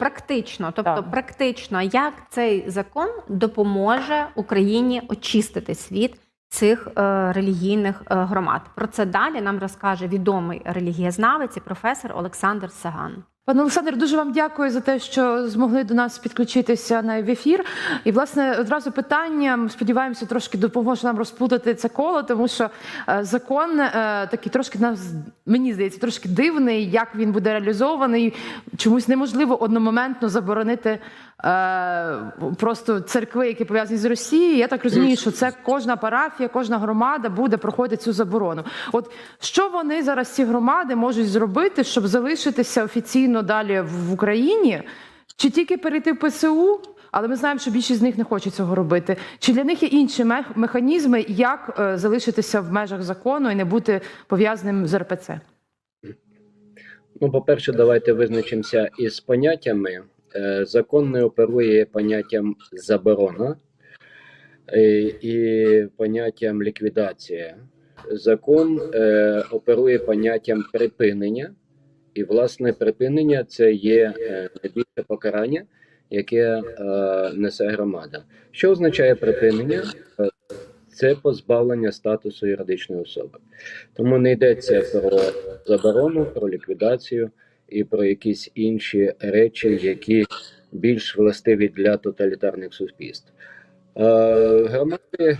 практично, тобто Так. практично, як цей закон допоможе Україні очистити від цих е, релігійних е, громад. Про це далі нам розкаже відомий релігієзнавець і професор Олександр Саган. Пане Олександр, дуже вам дякую за те, що змогли до нас підключитися на ефір. І власне одразу питання. Сподіваємося, трошки допоможе нам розплутати це коло, тому що е, закон е, такий трошки нас мені здається трошки дивний. Як він буде реалізований? Чомусь неможливо одномоментно заборонити просто церкви, які пов'язані з Росією. Я так розумію, що це кожна парафія, кожна громада буде проходити цю заборону. От що вони зараз ці громади можуть зробити, щоб залишитися офіційно далі в Україні, чи тільки перейти в ПСУ? Але ми знаємо, що більшість з них не хоче цього робити. Чи для них є інші механізми, як е, залишитися в межах закону і не бути пов'язаним з РПЦ? Ну, по-перше, давайте визначимося із поняттями. Е, Закон не оперує поняттям заборона е, і поняттям ліквідація. Закон е, оперує поняттям припинення, і, власне, припинення це є е, найбільше покарання, яке е, несе громада. Що означає припинення? Це позбавлення статусу юридичної особи. Тому не йдеться про заборону, про ліквідацію і про якісь інші речі, які більш властиві для тоталітарних суспільств. Е, громади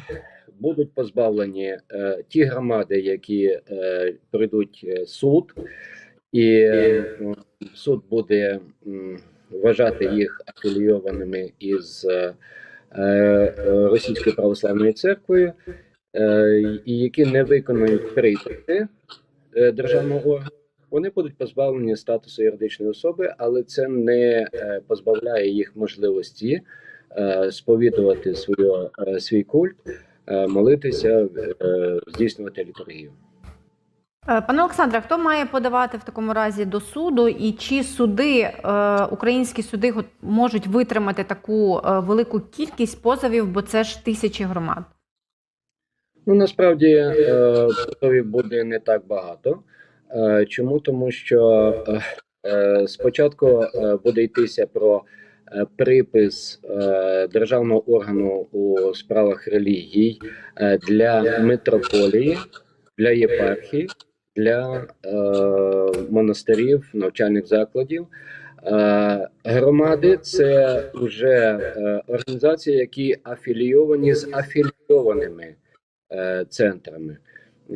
будуть позбавлені е, ті громади, які е, пройдуть е, суд, і суд буде вважати їх афілійованими із Російською православною церквою, і які не виконують приписи е, державного органу, вони будуть позбавлені статусу юридичної особи, але це не е, позбавляє їх можливості е, сповідувати свою, е, свій культ, молитися, здійснювати літургію. Пане Олександре, хто має подавати в такому разі до суду, і чи суди, українські суди можуть витримати таку велику кількість позовів, бо це ж тисячі громад? Ну насправді позовів буде не так багато. Е, Чому? Тому що е, е, спочатку буде йтися про припис державного органу у справах релігій для митрополії, для єпархії, для монастирів, навчальних закладів. Громади це вже організації, які афілійовані з афілійованими центрами.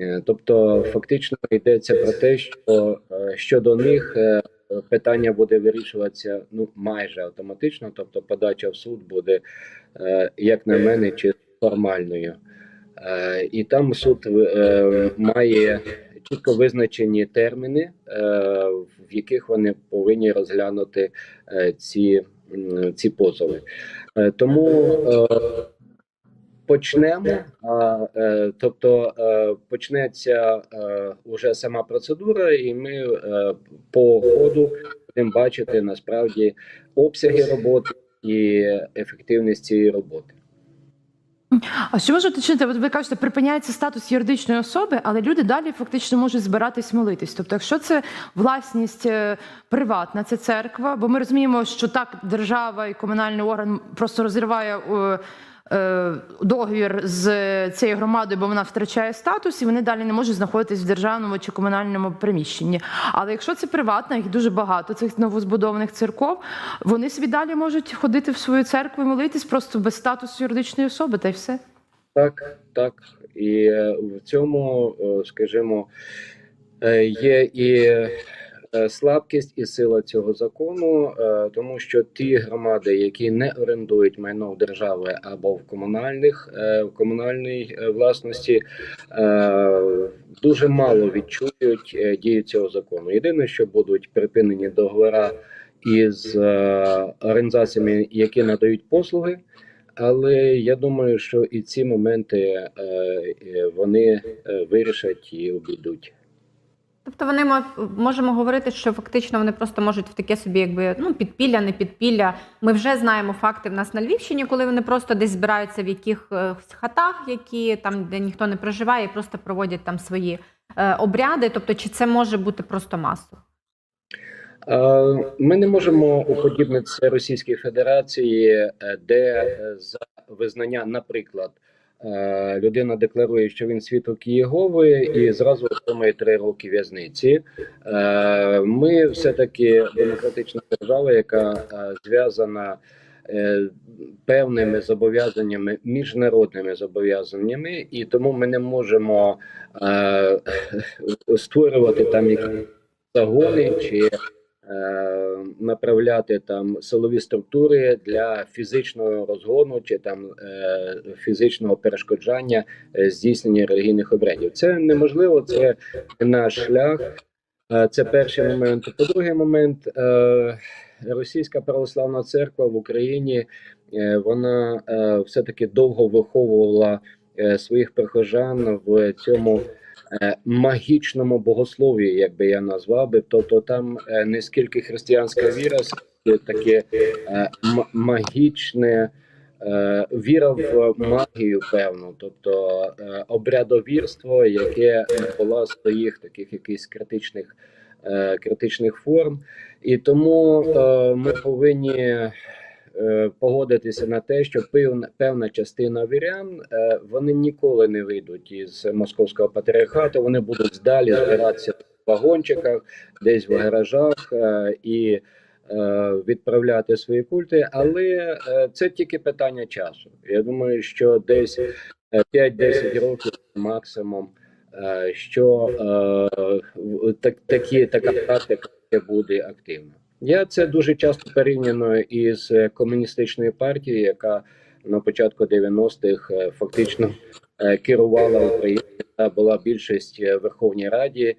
Е, Тобто, фактично йдеться про те, що е, щодо них е, питання буде вирішуватися ну майже автоматично, тобто подача в суд буде, як на мене, чи формальною. І там суд має чітко визначені терміни, в яких вони повинні розглянути ці, ці позови. Тому почнемо, а, е, тобто е, почнеться е, уже сама процедура, і ми е, по ходу будемо бачити насправді обсяги роботи і ефективність цієї роботи. А що може уточнити? От ви кажете, припиняється статус юридичної особи, але люди далі фактично можуть збиратись молитись. Тобто, якщо це власність е, приватна, це церква, бо ми розуміємо, що так держава і комунальний орган просто розриває. е, е, Договір з цією громадою, бо вона втрачає статус, і вони далі не можуть знаходитись в державному чи комунальному приміщенні. Але якщо це приватна, їх дуже багато цих новозбудованих церков, вони собі далі можуть ходити в свою церкву і молитись просто без статусу юридичної особи, та й все. Так, так. І е, в цьому, е, скажімо, е, є і е, слабкість і сила цього закону, е, тому що ті громади, які не орендують майно в держави або в комунальних е, в комунальній е, власності, е, дуже мало відчують е, дію цього закону. Єдине, що будуть припинені договори із е, організаціями, які надають послуги. Але я думаю, що і ці моменти е, е, вони е, вирішать і обійдуть. Тобто вони мо- можемо говорити, що фактично вони просто можуть в таке собі, якби ну підпілля, не підпілля. Ми вже знаємо факти в нас на Львівщині, коли вони просто десь збираються в якихось хатах, які там, де ніхто не проживає, і просто проводять там свої е, обряди. Тобто, чи це може бути просто масово? Е, Ми не можемо уподібнитися Російській Федерації, е, де е, за визнання, наприклад, е, людина декларує, що він свідок Єгови і зразу отримує три роки в'язниці. Е, Ми все таки демократична держава, яка е, зв'язана е, певними зобов'язаннями, міжнародними зобов'язаннями, і тому ми не можемо е, створювати там якісь загони чи е, направляти там силові структури для фізичного розгону чи там е, фізичного перешкоджання е, здійснення релігійних обрядів. Це неможливо, це наш шлях. Е, Це перший момент. По-другий момент, е, Російська православна церква в Україні е, вона е, все-таки довго виховувала е, своїх прихожан в цьому е, магічному богослов'ї, як би я назвав би. Тобто там е, не скільки християнська віра, скільки таке е, магічне. е, Віра в магію, певно, тобто е, обрядовірство, яке набуло своїх таких якихось критичних, е, критичних форм, і тому е, ми повинні е, погодитися на те, що певна, певна частина вірян е, вони ніколи не вийдуть із московського патріархату. Вони будуть далі збиратися в вагончиках, десь в гаражах е, і е, відправляти свої культи. Але е, це тільки питання часу. Я думаю, що десь е, 5-10 років максимум. е, Що е, так, такі така практика буде активна. Я це дуже часто порівняно із е, комуністичною партією, яка на початку 90-х е, фактично е, керувала Україною. Була більшість в Верховній Раді.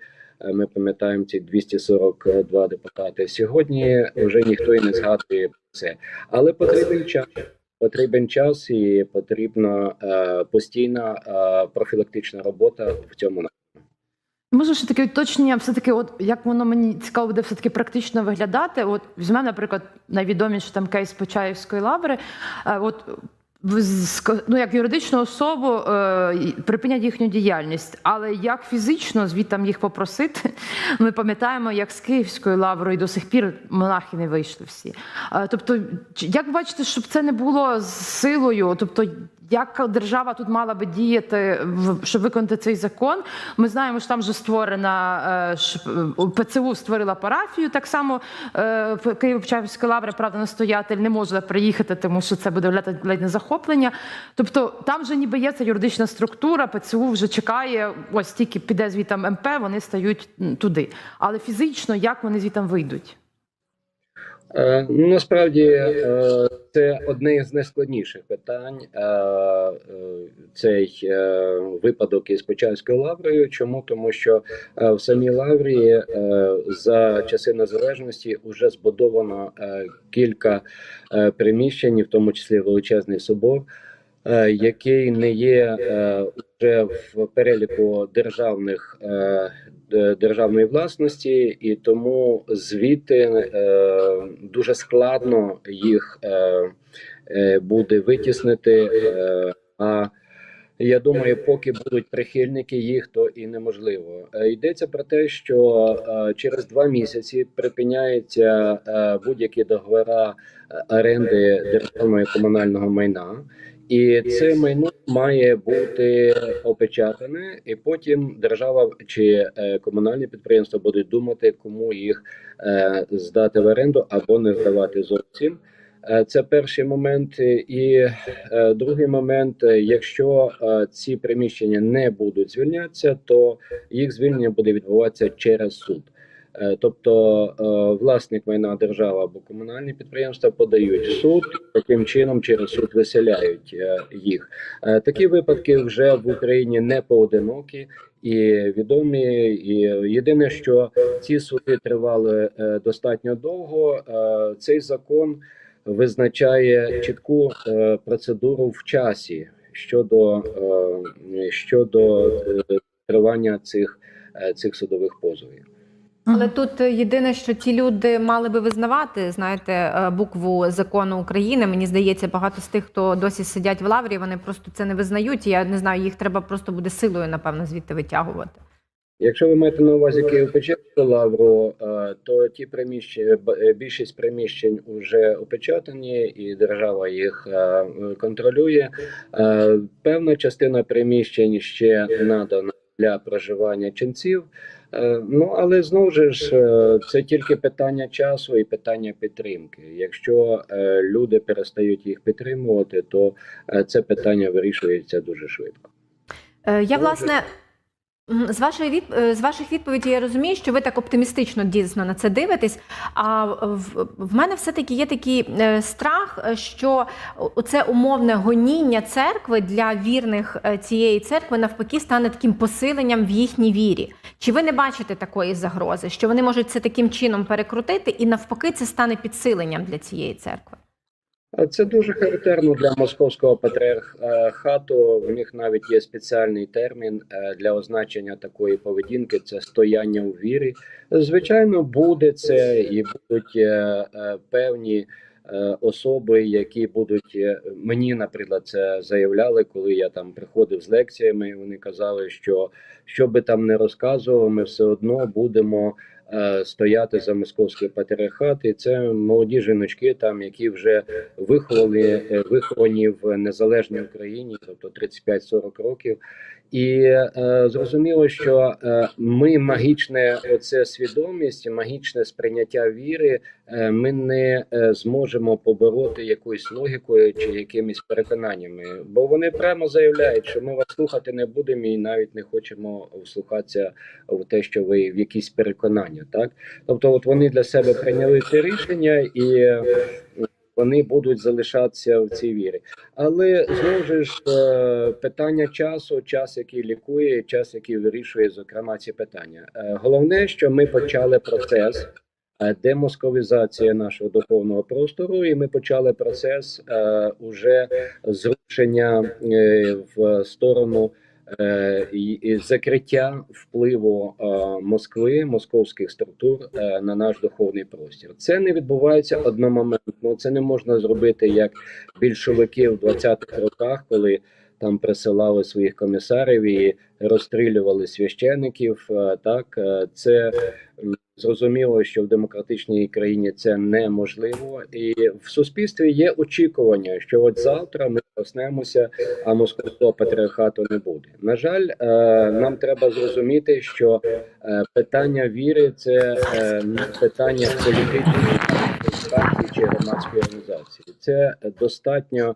Ми пам'ятаємо ці 242 депутати. Сьогодні вже ніхто і не згадує про це, але потрібен час. Потрібен час і потрібна постійна профілактична робота в цьому напрямку. Може, ще таке уточнення, все-таки, от як воно мені цікаво буде все-таки практично виглядати. От візьмемо, наприклад, найвідоміший там кейс Почаївської лаври. Е, От ну, як юридичну особу е, припинять їхню діяльність, але як фізично звідтам їх попросити, ми пам'ятаємо, як з Київською лаврою до сих пір монахи не вийшли всі. Е, Тобто, як бачите, щоб це не було з силою, тобто. Як держава тут мала би діяти, щоб виконати цей закон? Ми знаємо, що там вже створена е, е, ПЦУ створила парафію. Так само е, Києво-Печерська лавра, правда, настоятель не може приїхати, тому що це буде ледь не захоплення. Тобто там вже ніби є ця юридична структура, ПЦУ вже чекає, ось тільки піде звітам МП, вони стають туди. Але фізично як вони звітам вийдуть? Е, ну, насправді е, це одне з найскладніших питань. е, Цей випадок із Почаївською лаврою. Чому? Тому що в самій лаврі за часи незалежності вже збудовано кілька приміщень, в тому числі величезний собор. Е, Який не є е, вже в переліку державних е, державної власності, і тому звідти дуже складно їх буде витіснити. А я думаю, поки будуть прихильники їх, то і неможливо. Йдеться про те, що через два місяці припиняються е, будь-які договори оренди державного і комунального майна. І це майно має бути опечатане, і потім держава чи е, комунальні підприємства будуть думати, кому їх е, здати в оренду або не здавати зовсім. Е, Це перший момент. І другий момент: якщо ці приміщення не будуть звільнятися, то їх звільнення буде відбуватися через суд. Е, Тобто е, власник майна держава або комунальні підприємства подають в суд, таким чином через суд виселяють е, їх. Такі випадки вже в Україні не поодинокі і відомі. І єдине, що ці суди тривали достатньо довго. Цей закон визначає чітку процедуру в часі щодо, щодо тривання цих, цих судових позовів. Але тут єдине, що ті люди мали би визнавати, знаєте, е, букву закону України. Мені здається, багато з тих, хто досі сидять в лаврі, вони просто це не визнають. і Я не знаю, їх треба просто буде силою, напевно, звідти витягувати. Якщо ви маєте на увазі Києво-Печерську лавру, е, то ті приміщення, е, більшість приміщень вже опечатані, і держава їх контролює. Певна частина приміщень ще надана для проживання ченців. Е, Ну але знову ж е, це тільки питання часу і питання підтримки. Якщо е, люди перестають їх підтримувати, то це питання вирішується дуже швидко. Я власне. З вашої від е, з ваших відповідей я розумію, що ви так оптимістично дійсно на це дивитесь. А в, в мене все-таки є такий е, страх, е, що це умовне гоніння церкви для вірних цієї церкви навпаки стане таким посиленням в їхній вірі. Чи ви не бачите такої загрози, що вони можуть це таким чином перекрутити, і навпаки, це стане підсиленням для цієї церкви? А Це дуже характерно для московського патріархату. В них навіть є спеціальний термін е, для означення такої поведінки. Це стояння у вірі. Звичайно, буде це і будуть е, е, певні. е, Особи, які будуть е, мені, наприклад, це заявляли, коли я там приходив з лекціями. Вони казали, що що би там не розказував, ми все одно будемо е, стояти за московський патріархат. І це молоді жіночки, там які вже виховали е, виховані в незалежній Україні, тобто 35-40 років. І е, зрозуміло, що е, ми магічне оце свідомість, магічне сприйняття віри. е, Ми не е, зможемо побороти якоюсь логікою чи якимись переконаннями, бо вони прямо заявляють, що ми вас слухати не будемо і навіть не хочемо вслухатися в те, що ви в якісь переконання. Так, тобто, от вони для себе прийняли це рішення і. Вони будуть залишатися в цій вірі, але знову ж е, питання часу, час, який лікує, час, який вирішує, зокрема, ці питання. Е, Головне, що ми почали процес е, демосковізації нашого духовного простору, і ми почали процес уже зрушення в сторону і закриття впливу е, Москви, московських структур е, на наш духовний простір. Це не відбувається одномоментно. Це не можна зробити як більшовики в 20-х роках, коли там присилали своїх комісарів і розстрілювали священиків. Е, Так е, це зрозуміло, що в демократичній країні це неможливо, і в суспільстві є очікування, що от завтра ми проснемося, а московського патріархату не буде. На жаль, е, нам треба зрозуміти, що питання віри це не питання політичної партії чи громадської організації. Це достатньо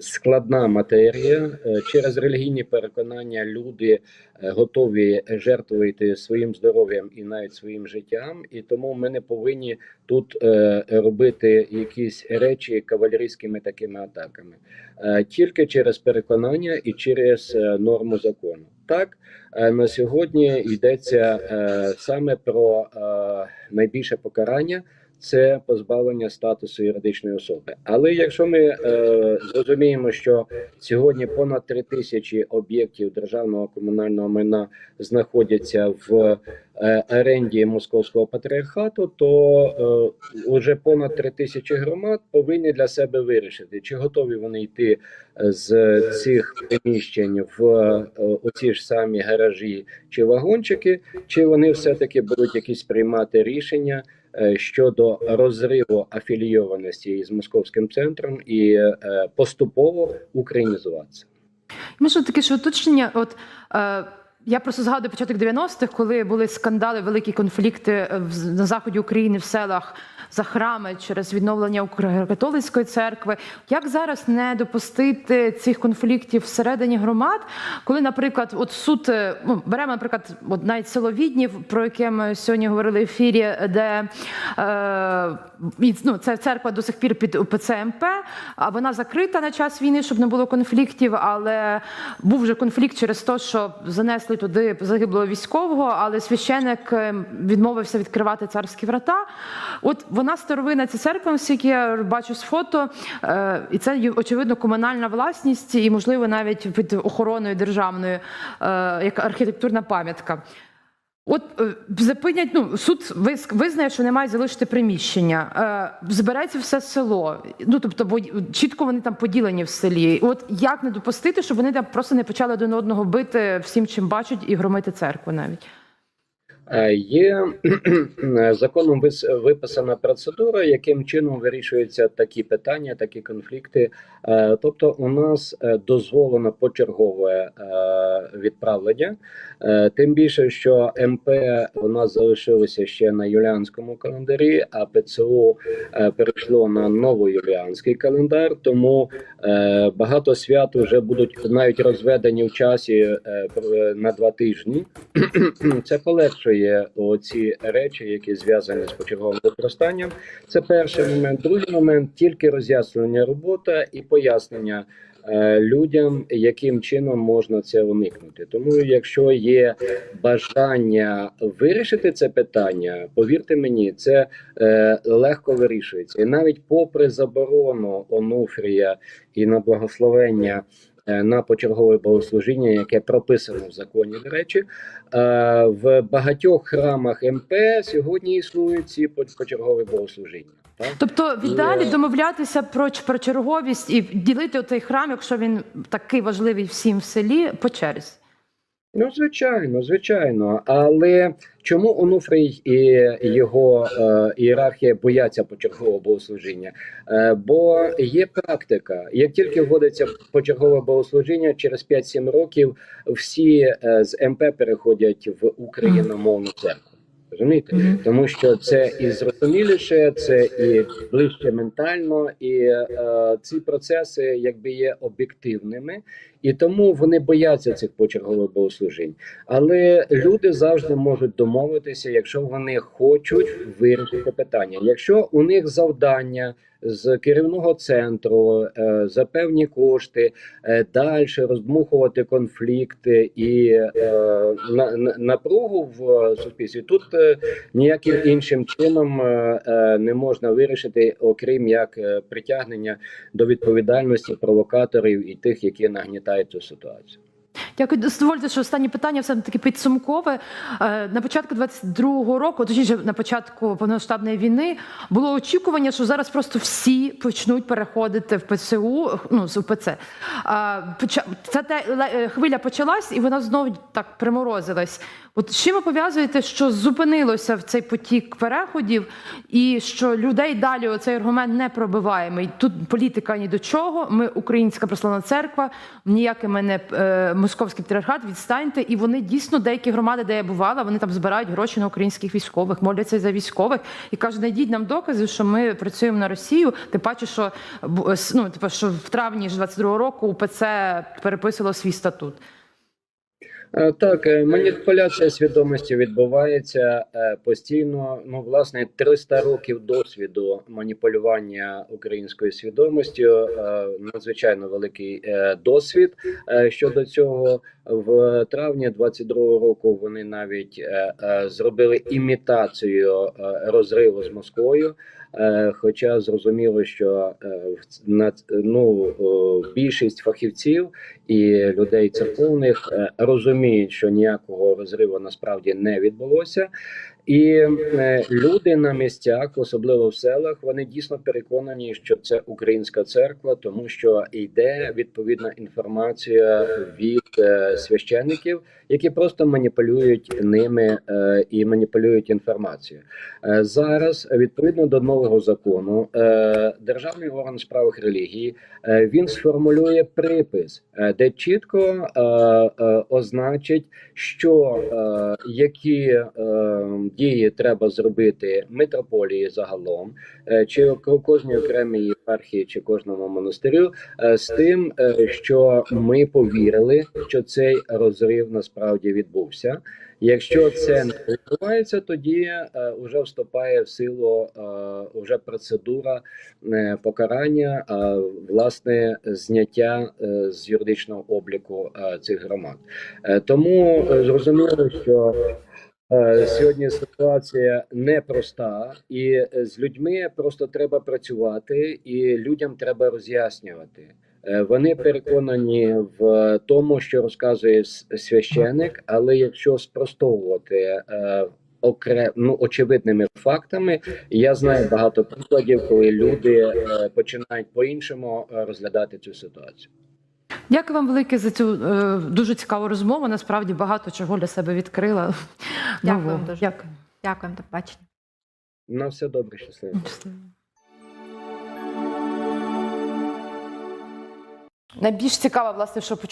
складна матерія. Е, Через релігійні переконання люди е, готові жертвувати своїм здоров'ям і навіть своїм життям, і тому ми не повинні тут е, робити якісь речі кавалерійськими такими атаками, тільки через переконання і через норму закону. Так на сьогодні йдеться саме про найбільше покарання. Це позбавлення статусу юридичної особи. Але якщо ми е, зрозуміємо, що сьогодні понад три тисячі об'єктів державного комунального майна знаходяться в е, оренді московського патріархату, то е, уже понад три тисячі громад повинні для себе вирішити, чи готові вони йти з цих приміщень в е, оці ж самі гаражі чи вагончики, чи вони все таки будуть якісь приймати рішення е, щодо розриву афілійованості із московським центром і е, поступово українізуватися. Може таке ж уточнення. От е, я просто згадую початок 90-х, коли були скандали, великі конфлікти е, на заході України в селах за храми через відновлення католицької церкви. Як зараз не допустити цих конфліктів всередині громад, коли, наприклад, от суд е, ну, беремо, наприклад, от навіть село Віднів, про яке ми сьогодні говорили в ефірі, де е, ну, це церква до сих пір під УПЦ МП, а вона закрита на час війни, щоб не було конфліктів. Але був вже конфлікт через те, що занесли туди загиблого військового, але священик е, відмовився відкривати царські врата. От вона старовина ця церква, оскільки я бачу з фото, е, і це очевидно комунальна власність, і можливо навіть під охороною державною, е, як архітектурна пам'ятка. От е, зупинять, ну суд визнає, що не мають залишити приміщення. Е, збереться все село. Ну тобто, бо чітко вони там поділені в селі. От як не допустити, щоб вони там просто не почали один одного бити всім, чим бачать, і громити церкву навіть. Е, Є законом вис- виписана процедура, яким чином вирішуються такі питання, такі конфлікти. Е, Тобто, у нас е, дозволено почергове е, відправлення, Е, тим більше, що МП у нас залишилося ще на юліанському календарі, а ПЦУ е, перейшло на новоюліанський календар. Тому е, багато свят вже будуть навіть розведені в часі е, на два тижні. Це полегшує ці речі, які зв'язані з почерговим використанням. Це перший момент. Другий момент тільки роз'яснення робота і пояснення. е, Людям, яким чином можна це уникнути, тому якщо є бажання вирішити це питання, повірте мені, це е, легко вирішується, і навіть попри заборону Онуфрія і на благословення на почергове богослужіння, яке прописано в законі, до речі, е, в багатьох храмах МП сьогодні існують ці по- почергові богослужіння. Так? Тобто, віддалі ідеалі домовлятися про, про черговість і ділити той храм, якщо він такий важливий всім в селі, по черзі. Ну, звичайно, звичайно. Але чому Онуфрій і його е, ієрархія бояться почергового богослужіння? Е, бо є практика. Як тільки вводиться почергове богослужіння, через 5-7 років всі е, з МП переходять в україномовну церкву. Розумієте? Тому що це і зрозуміліше, це і ближче ментально, і е, ці процеси якби є об'єктивними, і тому вони бояться цих почергових богослужінь. Але люди завжди можуть домовитися, якщо вони хочуть вирішити питання. Якщо у них завдання з керівного центру е, за певні кошти е, далі роздмухувати конфлікти і е, на, на, напругу в суспільстві, тут ніяким іншим чином не можна вирішити, окрім як притягнення до відповідальності провокаторів і тих, які нагнітають цю ситуацію. Дякую. Дозвольте, що останнє питання все таки підсумкове. Е, На початку 22-го року, точніше, на початку повноштабної війни, було очікування, що зараз просто всі почнуть переходити в ПЦУ, ну в ПЦ. Ця те- ле- е, хвиля почалась, і вона знову так приморозилась. От з чим ви пов'язуєте, що зупинилося в цей потік переходів, і що людей далі оцей аргумент не пробиваємий. Тут політика ні до чого. Ми українська православна церква, ніякий мене е, московський патріархат, відстаньте. І вони дійсно деякі громади, де я бувала, вони там збирають гроші на українських військових, моляться за військових і кажуть, знайдіть нам докази, що ми працюємо на Росію. Тим паче, що ну, типу, що в травні ж 22-го року УПЦ переписувало свій статут. Е, Так, е, маніпуляція свідомості відбувається е, постійно. Ну, власне, 300 років досвіду маніпулювання українською свідомістю. Надзвичайно великий досвід щодо цього. В травні 22-го року вони навіть зробили імітацію розриву з Москвою. Хоча зрозуміло, що ну більшість фахівців і людей церковних е, розуміють, що ніякого розриву насправді не відбулося. І е, люди на місцях, особливо в селах, вони дійсно переконані, що це українська церква, тому що йде відповідна інформація від е, священників, які просто маніпулюють ними е, і маніпулюють інформацією. Зараз відповідно до нового закону, державний орган справах релігії він сформулює припис, де чітко означить, що які дії треба зробити митрополії загалом, е, чи ко- кожній окремій єпархії, чи кожному монастирю, е, з тим, е, що ми повірили, що цей розрив насправді відбувся. Якщо це не відбувається, тоді вже вступає в силу вже процедура покарання, а власне зняття з юридичного обліку цих громад. Тому зрозуміло, що сьогодні ситуація непроста, і е, з людьми просто треба працювати, і людям треба роз'яснювати. Е, Вони переконані в тому, що розказує священик, але якщо спростовувати е, окре... ну, очевидними фактами, я знаю багато прикладів, коли люди е, починають по-іншому е, розглядати цю ситуацію. Дякую вам велике за цю е, дуже цікаву розмову. Насправді багато чого для себе відкрила. Дякую нового. вам дуже. Дякую. Дякуємо, до побачення. На все добре, щасливо. Щасливо. Найбільш цікаве, власне, що почула.